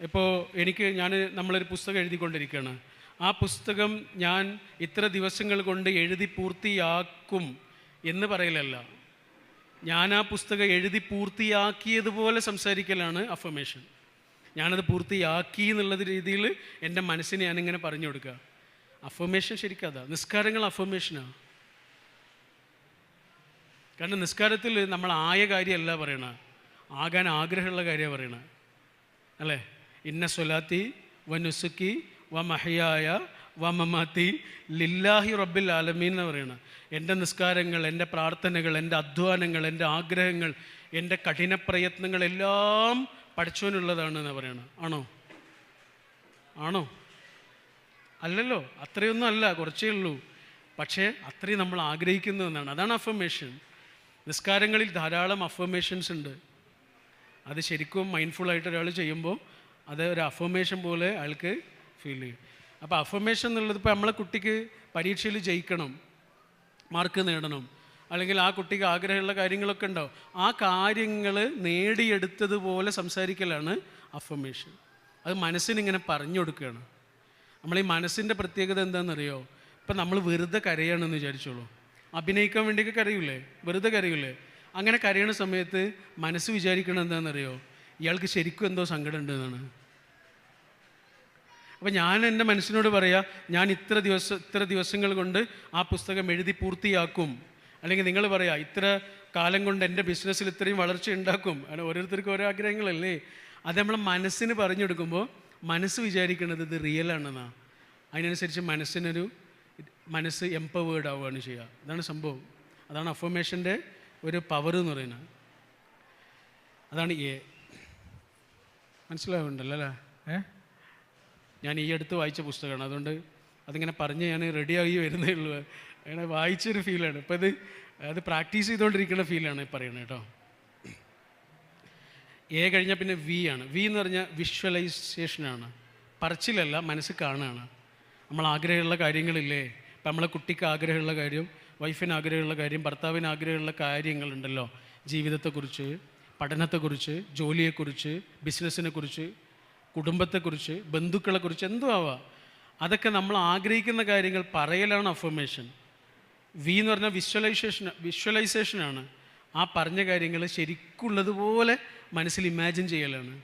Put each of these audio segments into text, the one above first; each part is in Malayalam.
ഇപ്പോൾ എനിക്ക് ഞാൻ നമ്മളൊരു പുസ്തകം എഴുതിക്കൊണ്ടിരിക്കുകയാണ്. ആ പുസ്തകം ഞാൻ ഇത്ര ദിവസങ്ങൾ കൊണ്ട് എഴുതി പൂർത്തിയാക്കും എന്ന് പറയലല്ല. ഞാൻ ആ പുസ്തകം എഴുതി പൂർത്തിയാക്കിയതുപോലെ സംസാരിക്കലാണ് അഫമേഷൻ ഞാനത് പൂർത്തിയാക്കി എന്നുള്ള രീതിയിൽ എന്റെ മനസ്സിനെ ഞാനിങ്ങനെ പറഞ്ഞു കൊടുക്കുക. അഫമേഷൻ ശരിക്കും അതാ. നിസ്കാരങ്ങൾ അഫമേഷനാണ് കാരണം നിസ്കാരത്തിൽ നമ്മൾ ആയ കാര്യമല്ല പറയണ. ആകാൻ ആഗ്രഹമുള്ള കാര്യമാണ് പറയണ. അല്ലേ? ഇന്ന സ്വലാത്തി വ നുസുക്കി വ മഹിയായ വ മമാത്തി ലില്ലാഹി റബ്ബിൽ ആലമീൻ എന്ന് പറയുന്നത് എന്റെ നിസ്കാരങ്ങൾ എന്റെ പ്രാർത്ഥനകൾ എന്റെ അധ്വാനങ്ങൾ എന്റെ ആഗ്രഹങ്ങൾ എന്റെ കഠിന പ്രയത്നങ്ങളെല്ലാം പഠിച്ചവനുള്ളതാണ് എന്ന് പറയണം. ആണോ? ആണോ? അല്ലല്ലോ അത്രയൊന്നും അല്ല കുറച്ചേ ഉള്ളൂ. പക്ഷേ അത്രയും നമ്മൾ ആഗ്രഹിക്കുന്നു എന്നാണ്. അതാണ് അഫർമേഷൻ നിസ്കാരങ്ങളിൽ ധാരാളം അഫർമേഷൻസ് ഉണ്ട്. അത് ശരിക്കും മൈൻഡ്ഫുൾ ആയിട്ട് ഒരാൾ ചെയ്യുമ്പോൾ അത് ഒരു അഫർമേഷൻ പോലെ അയാൾക്ക് ഫീൽ ചെയ്യും. അപ്പോൾ അഫർമേഷൻ എന്നുള്ളത് ഇപ്പോൾ നമ്മളെ കുട്ടിക്ക് പരീക്ഷയിൽ ജയിക്കണം മാർക്ക് നേടണം അല്ലെങ്കിൽ ആ കുട്ടിക്ക് ആഗ്രഹമുള്ള കാര്യങ്ങളൊക്കെ ഉണ്ടോ ആ കാര്യങ്ങൾ നേടിയെടുത്തതുപോലെ സംസാരിക്കലാണ് അഫർമേഷൻ അത് മനസ്സിനിങ്ങനെ പറഞ്ഞു കൊടുക്കുകയാണ്. നമ്മൾ ഈ മനസ്സിന്റെ പ്രത്യേകത എന്താണെന്നറിയോ? ഇപ്പം നമ്മൾ വെറുതെ കരയാണെന്ന് വിചാരിച്ചോളൂ. അഭിനയിക്കാൻ വേണ്ടിയൊക്കെ കരയൂലേ? വെറുതെ കരയൂലേ? അങ്ങനെ കരയണ സമയത്ത് മനസ്സ് വിചാരിക്കണം എന്താണെന്നറിയോ? ഇയാൾക്ക് ശരിക്കും എന്തോ സങ്കടം ഉണ്ടെന്നാണ്. അപ്പം ഞാൻ എന്റെ മനസ്സിനോട് പറയാം ഞാൻ ഇത്ര ദിവസം ഇത്ര ദിവസങ്ങൾ കൊണ്ട് ആ പുസ്തകം എഴുതി പൂർത്തിയാക്കും. അല്ലെങ്കിൽ നിങ്ങൾ പറയാം ഇത്ര കാലം കൊണ്ട് എന്റെ ബിസിനസ്സിൽ ഇത്രയും വളർച്ച ഉണ്ടാക്കും. അല്ല ഓരോരുത്തർക്കും ഓരോ ആഗ്രഹങ്ങളല്ലേ? അത് നമ്മൾ മനസ്സിന് പറഞ്ഞെടുക്കുമ്പോൾ മനസ്സ് വിചാരിക്കുന്നത് ഇത് റിയൽ ആണെന്നാ. അതിനനുസരിച്ച് മനസ്സിനൊരു മനസ്സ് എംപവേർഡ് ആവുകയാണ് ചെയ്യുക. അതാണ് സംഭവം. അതാണ് അഫോമേഷന്റെ ഒരു പവർ എന്ന് പറയുന്നത്. അതാണ് എ മനസ്സിലാവുന്നുണ്ടല്ലോ അല്ലേ? ഏ? ഞാൻ ഈ അടുത്ത് വായിച്ച പുസ്തകമാണ്. അതുകൊണ്ട് അതിങ്ങനെ പറഞ്ഞ് ഞാൻ റെഡിയായി വരുന്നേ ഉള്ളൂ. അങ്ങനെ വായിച്ചൊരു ഫീലാണ് ഇപ്പം ഇത് അത് പ്രാക്ടീസ് ചെയ്തുകൊണ്ടിരിക്കുന്ന ഫീലാണ് പറയുന്നത് കേട്ടോ എ കഴിഞ്ഞാൽ പിന്നെ വി ആണ്. വി എന്ന് പറഞ്ഞാൽ വിഷ്വലൈസേഷനാണ് പറച്ചിലല്ല മനസ്സ് കാണുകയാണ് നമ്മൾ ആഗ്രഹമുള്ള കാര്യങ്ങളില്ലേ? ഇപ്പം നമ്മളെ കുട്ടിക്ക് ആഗ്രഹമുള്ള കാര്യം വൈഫിന് ആഗ്രഹമുള്ള കാര്യം ഭർത്താവിന് ആഗ്രഹമുള്ള കാര്യങ്ങളുണ്ടല്ലോ. ജീവിതത്തെക്കുറിച്ച് പഠനത്തെക്കുറിച്ച് ജോലിയെക്കുറിച്ച് ബിസിനസ്സിനെക്കുറിച്ച് കുടുംബത്തെക്കുറിച്ച് ബന്ധുക്കളെക്കുറിച്ച് എന്തോ ആവാം. അതൊക്കെ നമ്മൾ ആഗ്രഹിക്കുന്ന കാര്യങ്ങൾ പറയലാണ് അഫർമേഷൻ വി എന്ന് പറഞ്ഞാൽ വിഷ്വലൈസേഷൻ വിഷ്വലൈസേഷനാണ് ആ പറഞ്ഞ കാര്യങ്ങൾ ശരിക്കുള്ളതുപോലെ മനസ്സിൽ ഇമാജിൻ ചെയ്യലാണ്.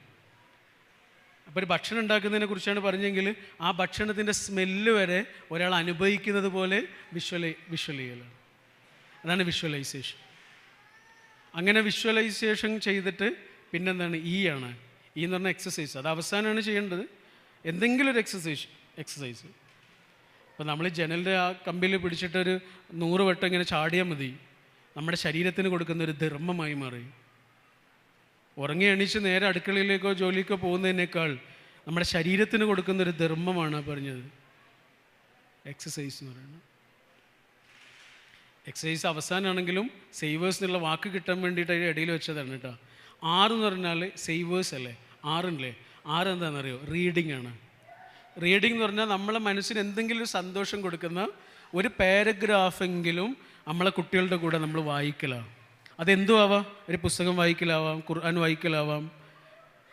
അപ്പോൾ ഒരു ഭക്ഷണം ഉണ്ടാക്കുന്നതിനെ കുറിച്ചാണ് പറഞ്ഞെങ്കിൽ ആ ഭക്ഷണത്തിന്റെ സ്മെല്ല് വരെ ഒരാൾ അനുഭവിക്കുന്നത് പോലെ വിഷ്വലൈ വിഷ്വൽ ചെയ്യലാണ്. അതാണ് വിഷ്വലൈസേഷൻ അങ്ങനെ വിഷ്വലൈസേഷൻ ചെയ്തിട്ട് പിന്നെന്താണ് ഈ ആണ്. ഈ എന്ന് പറഞ്ഞ എക്സസൈസ് അത് അവസാനമാണ് ചെയ്യേണ്ടത്. എന്തെങ്കിലും ഒരു എക്സസൈസ് എക്സസൈസ് ഇപ്പോൾ നമ്മൾ ജനലിന്റെ ആ കമ്പിൽ പിടിച്ചിട്ടൊരു നൂറ് വട്ടം ഇങ്ങനെ ചാടിയാൽ മതി. നമ്മുടെ ശരീരത്തിന് കൊടുക്കുന്ന ഒരു ധർമ്മമായി മാറി. ഉറങ്ങി എണീച്ച് നേരെ അടുക്കളയിലേക്കോ ജോലിക്കോ പോകുന്നതിനേക്കാൾ നമ്മുടെ ശരീരത്തിന് കൊടുക്കുന്ന ഒരു ധർമ്മമാണ് പറഞ്ഞത്. എക്സസൈസ് എന്ന് പറയുന്നത്. എക്സസൈസ് അവസാനമാണെങ്കിലും സേവേഴ്സ് എന്നുള്ള വാക്ക് കിട്ടാൻ വേണ്ടിയിട്ട് അതിന്റെ ഇടയിൽ വെച്ചതാണ് കേട്ടോ. ആറ് എന്ന് പറഞ്ഞാൽ സേവേഴ്സ് അല്ലേ? ആറില്ലേ ആറ് എന്താണെന്നറിയോ റീഡിംഗ് ആണ്. റീഡിംഗ് എന്ന് പറഞ്ഞാൽ നമ്മളെ മനസ്സിന് എന്തെങ്കിലും ഒരു സന്തോഷം കൊടുക്കുന്ന ഒരു പാരഗ്രാഫെങ്കിലും നമ്മളെ കുട്ടികളുടെ കൂടെ നമ്മൾ വായിക്കലാണ്. അതെന്തും ആവാം ഒരു പുസ്തകം വായിക്കലാവാം ഖുർആൻ വായിക്കലാവാം.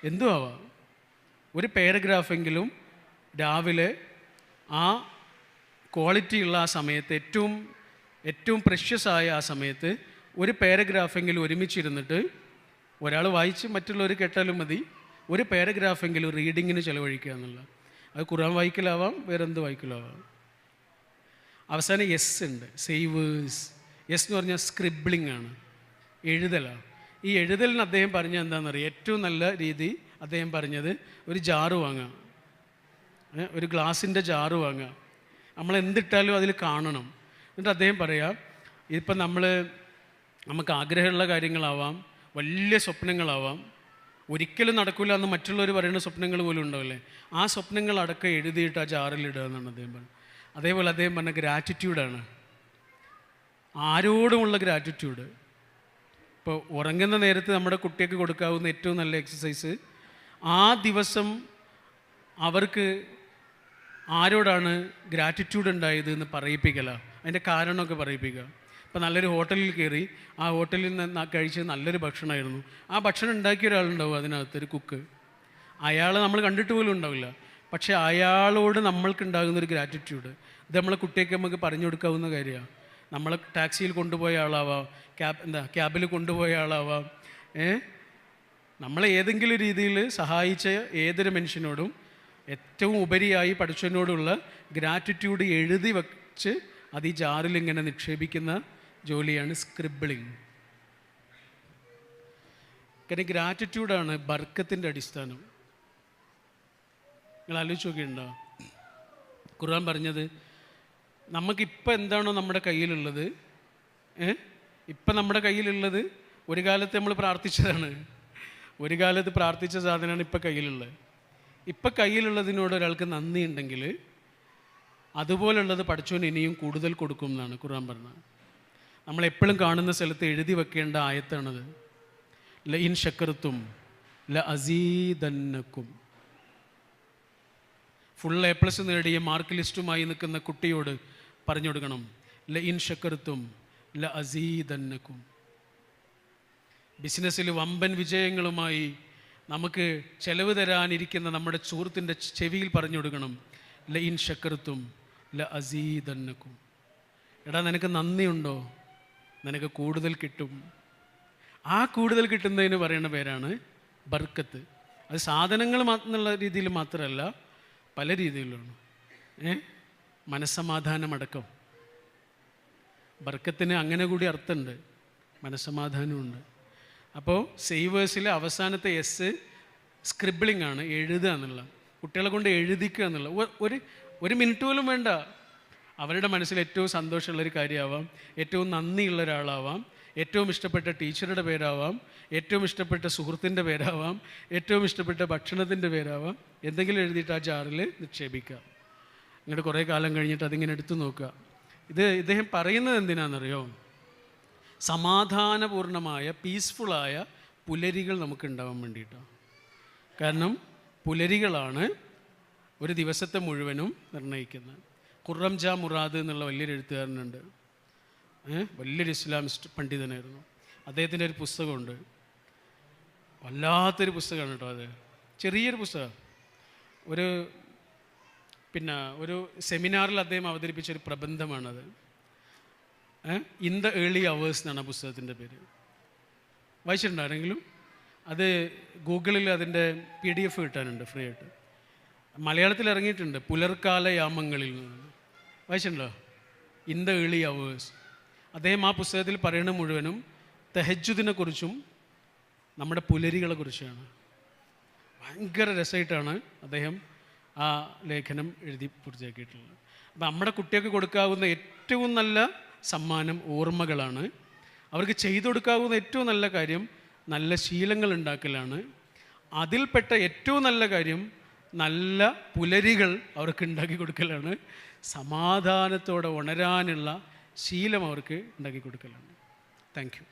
എന്തും ആവാം ഒരു പാരഗ്രാഫെങ്കിലും രാവിലെ ആ ക്വാളിറ്റിയുള്ള ആ സമയത്ത് ഏറ്റവും ഏറ്റവും പ്രഷ്യസ് ആയ ആ സമയത്ത് ഒരു പാരഗ്രാഫെങ്കിലും ഒരുമിച്ചിരുന്നിട്ട് ഒരാൾ വായിച്ച് മറ്റുള്ളവർ കേട്ടാലും മതി. ഒരു പാരഗ്രാഫെങ്കിലും റീഡിങ്ങിന് ചിലവഴിക്കുക എന്നുള്ള അത് ഖുറാൻ വായിക്കലാവാം വേറെ എന്ത് വായിക്കലാവാം. അവസാനം എസ് ഉണ്ട്. സേവേഴ്സ് എസ് എന്ന് പറഞ്ഞാൽ സ്ക്രിബ്ലിംഗ് ആണ്. എഴുതലാണ്. ഈ എഴുതലിന് അദ്ദേഹം പറഞ്ഞത് എന്താണെന്നറിയാം? ഏറ്റവും നല്ല രീതി അദ്ദേഹം പറഞ്ഞത് ഒരു ജാറ് വാങ്ങാം ഒരു ഗ്ലാസിന്റെ ജാറ് വാങ്ങാം നമ്മൾ എന്തിട്ടാലും അതിൽ കാണണം. എന്നിട്ട് അദ്ദേഹം പറയാം ഇപ്പം നമ്മൾ നമുക്ക് ആഗ്രഹമുള്ള കാര്യങ്ങളാവാം വലിയ സ്വപ്നങ്ങളാവാം ഒരിക്കലും നടക്കില്ല എന്ന് മറ്റുള്ളവർ പറയുന്ന സ്വപ്നങ്ങൾ പോലും ഉണ്ടാവില്ലേ? ആ സ്വപ്നങ്ങൾ അടക്കം എഴുതിയിട്ട് ആ ജാറിലിടുക എന്നാണ് അദ്ദേഹം പറഞ്ഞത്. അതേപോലെ അദ്ദേഹം പറഞ്ഞ ഗ്രാറ്റിറ്റ്യൂഡാണ് ആരോടുമുള്ള ഗ്രാറ്റിറ്റ്യൂഡ് ഇപ്പോൾ ഉറങ്ങുന്ന നേരത്ത് നമ്മുടെ കുട്ടിക്ക് കൊടുക്കാവുന്ന ഏറ്റവും നല്ല എക്സസൈസ് ആ ദിവസം അവർക്ക് ആരോടാണ് ഗ്രാറ്റിറ്റ്യൂഡ് ഉണ്ടായത് എന്ന് പറയിപ്പിക്കല. അതിന്റെ കാരണമൊക്കെ പറയിപ്പിക്കുക. ഇപ്പോൾ നല്ലൊരു ഹോട്ടലിൽ കയറി ആ ഹോട്ടലിൽ നിന്ന് കഴിച്ച് നല്ലൊരു ഭക്ഷണമായിരുന്നു. ആ ഭക്ഷണം ഉണ്ടാക്കിയ ഒരാളുണ്ടാവും അതിനകത്ത് ഒരു കുക്ക്. അയാൾ നമ്മൾ കണ്ടിട്ട് പോലും ഉണ്ടാവില്ല. പക്ഷേ അയാളോട് നമ്മൾക്കുണ്ടാകുന്ന ഒരു ഗ്രാറ്റിറ്റ്യൂഡ് ഇത് നമ്മളെ കുട്ടിയൊക്കെ നമുക്ക് പറഞ്ഞു കൊടുക്കാവുന്ന കാര്യമാണ്. നമ്മളെ ടാക്സിയിൽ കൊണ്ടുപോയ ആളാവാം ക്യാബ് എന്താ ക്യാബിൽ കൊണ്ടുപോയ ആളാവാം ഏ? നമ്മളെ ഏതെങ്കിലും രീതിയിൽ സഹായിച്ച ഏതൊരു മനുഷ്യനോടും ഏറ്റവും ഉപരിയായി പഠിച്ചതിനോടുള്ള ഗ്രാറ്റിറ്റ്യൂഡ് എഴുതി വച്ച് അത് ഈ ജാറിൽ ഇങ്ങനെ നിക്ഷേപിക്കുന്ന ജോലിയാണ് സ്ക്രിബിളിങ് കാരണം ഗ്രാറ്റിറ്റ്യൂഡാണ് ബർക്കത്തിന്റെ അടിസ്ഥാനം. നിങ്ങൾ ആലോചിച്ച് നോക്കിയിട്ടുണ്ടോ? ഖുർആൻ പറഞ്ഞത് നമുക്കിപ്പോൾ എന്താണോ നമ്മുടെ കയ്യിലുള്ളത് ഏ? ഇപ്പം നമ്മുടെ കയ്യിലുള്ളത് ഒരു കാലത്ത് നമ്മൾ പ്രാർത്ഥിച്ചതാണ്. ഒരു കാലത്ത് പ്രാർത്ഥിച്ച സാധനമാണ് ഇപ്പം കയ്യിലുള്ളത്. ഇപ്പം കയ്യിലുള്ളതിനോട് ഒരാൾക്ക് നന്ദിയുണ്ടെങ്കിൽ അതുപോലുള്ളത് പഠിച്ചോൻ ഇനിയും കൂടുതൽ കൊടുക്കും എന്നാണ് ഖുർആൻ പറഞ്ഞത്. നമ്മൾ എപ്പോഴും കാണുന്ന സ്ഥലത്ത് എഴുതി വെക്കേണ്ട ആയത്താണത്. ല ഇൻ ശക്കർത്തും ല അസീദന്നക്കും. ഫുൾ എ പ്ലസ് നേടിയ മാർക്ക് ലിസ്റ്റുമായി നിൽക്കുന്ന കുട്ടിയോട് പറഞ്ഞു കൊടുക്കണം. ല ഇൻ ശക്കർത്തും ല അസീദന്നക്കും. ബിസിനസ്സിൽ വമ്പൻ വിജയങ്ങളുമായി നമുക്ക് ചെലവ് തരാനിരിക്കുന്ന നമ്മുടെ സുഹൃത്തിന്റെ ചെവിയിൽ പറഞ്ഞു കൊടുക്കണം. ല ഇൻ ശക്കർത്തും ല അസീദന്നക്കും. എടാ നിനക്ക് നന്ദിയുണ്ടോ? നിനക്ക് കൂടുതൽ കിട്ടും. ആ കൂടുതൽ കിട്ടുന്നതിന് പറയുന്ന പേരാണ് ബർക്കത്ത്. അത് സാധനങ്ങൾ എന്നുള്ള രീതിയിൽ മാത്രമല്ല പല രീതിയിലാണ് ഏ? മനസ്സമാധാനമടക്കം. ബർക്കത്തിന് അങ്ങനെ കൂടി അർത്ഥമുണ്ട്. മനസ്സമാധാനമുണ്ട് അപ്പോൾ സേവേഴ്സിലെ അവസാനത്തെ എസ് സ്ക്രിബിളിംഗ് ആണ് എഴുതുക എന്നുള്ള കുട്ടികളെ കൊണ്ട് എഴുതിക്കുക എന്നുള്ള ഒരു ഒരു മിനിറ്റ് പോലും വേണ്ട. അവരുടെ മനസ്സിൽ ഏറ്റവും സന്തോഷമുള്ളൊരു കാര്യമാവാം ഏറ്റവും നന്ദിയുള്ള ഒരാളാവാം ഏറ്റവും ഇഷ്ടപ്പെട്ട ടീച്ചറുടെ പേരാവാം ഏറ്റവും ഇഷ്ടപ്പെട്ട സുഹൃത്തിന്റെ പേരാവാം ഏറ്റവും ഇഷ്ടപ്പെട്ട ഭക്ഷണത്തിന്റെ പേരാവാം. എന്തെങ്കിലും എഴുതിയിട്ട് ആ ജാറിൽ നിക്ഷേപിക്കുക. ഇങ്ങോട്ട് കുറേ കാലം കഴിഞ്ഞിട്ട് അതിങ്ങനെ എടുത്തു നോക്കുക. ഇത് ഇദ്ദേഹം പറയുന്നത് എന്തിനാണെന്നറിയോ? സമാധാനപൂർണമായ പീസ്ഫുള്ളായ പുലരികൾ നമുക്ക് ഉണ്ടാവാൻ വേണ്ടിയിട്ടാണ് കാരണം പുലരികളാണ് ഒരു ദിവസത്തെ മുഴുവനും നിർണയിക്കുന്നത് ഖുറം ജാ മുറാദ് എന്നുള്ള വലിയൊരു എഴുത്തുകാരനുണ്ട്? വലിയൊരു ഇസ്ലാമിസ്റ്റ് പണ്ഡിതനായിരുന്നു. അദ്ദേഹത്തിന്റെ ഒരു പുസ്തകമുണ്ട്. വല്ലാത്തൊരു പുസ്തകമാണ് കേട്ടോ അത്. ചെറിയൊരു പുസ്തകം. ഒരു പിന്നെ ഒരു സെമിനാറിൽ അദ്ദേഹം അവതരിപ്പിച്ച ഒരു പ്രബന്ധമാണത് ഇൻ ദ ഏർലി അവേഴ്സ് എന്നാണ് ആ പുസ്തകത്തിന്റെ പേര്. വായിച്ചിട്ടുണ്ടോ ആരെങ്കിലും? അത് ഗൂഗിളിൽ അതിന്റെ പി ഡി എഫ് കിട്ടാനുണ്ട് ഫ്രീ ആയിട്ട് മലയാളത്തിൽ ഇറങ്ങിയിട്ടുണ്ട്. പുലർക്കാല യാമങ്ങളിൽ നിന്ന് വായിച്ചിട്ടുണ്ടോ? ഇൻ ദ ഏളി അവേഴ്സ് അദ്ദേഹം ആ പുസ്തകത്തിൽ പറയുന്ന മുഴുവനും തെഹജുദിനെ കുറിച്ചും നമ്മുടെ പുലരികളെ കുറിച്ചാണ് ഭയങ്കര രസമായിട്ടാണ് അദ്ദേഹം ആ ലേഖനം എഴുതി പൂർത്തിയാക്കിയിട്ടുള്ളത്. അപ്പം നമ്മുടെ കുട്ടികൾക്ക് കൊടുക്കാവുന്ന ഏറ്റവും നല്ല സമ്മാനം ഓർമ്മകളാണ്. അവർക്ക് ചെയ്തു കൊടുക്കാവുന്ന ഏറ്റവും നല്ല കാര്യം നല്ല ശീലങ്ങൾ ഉണ്ടാക്കലാണ്. അതിൽപ്പെട്ട ഏറ്റവും നല്ല കാര്യം നല്ല പുലരികൾ അവർക്ക് ഉണ്ടാക്കി കൊടുക്കലാണ്. സമാധാനത്തോടെ ഉണരാനുള്ള ശീലം അവർക്ക് ഉണ്ടാക്കി കൊടുക്കലാണ്. Thank you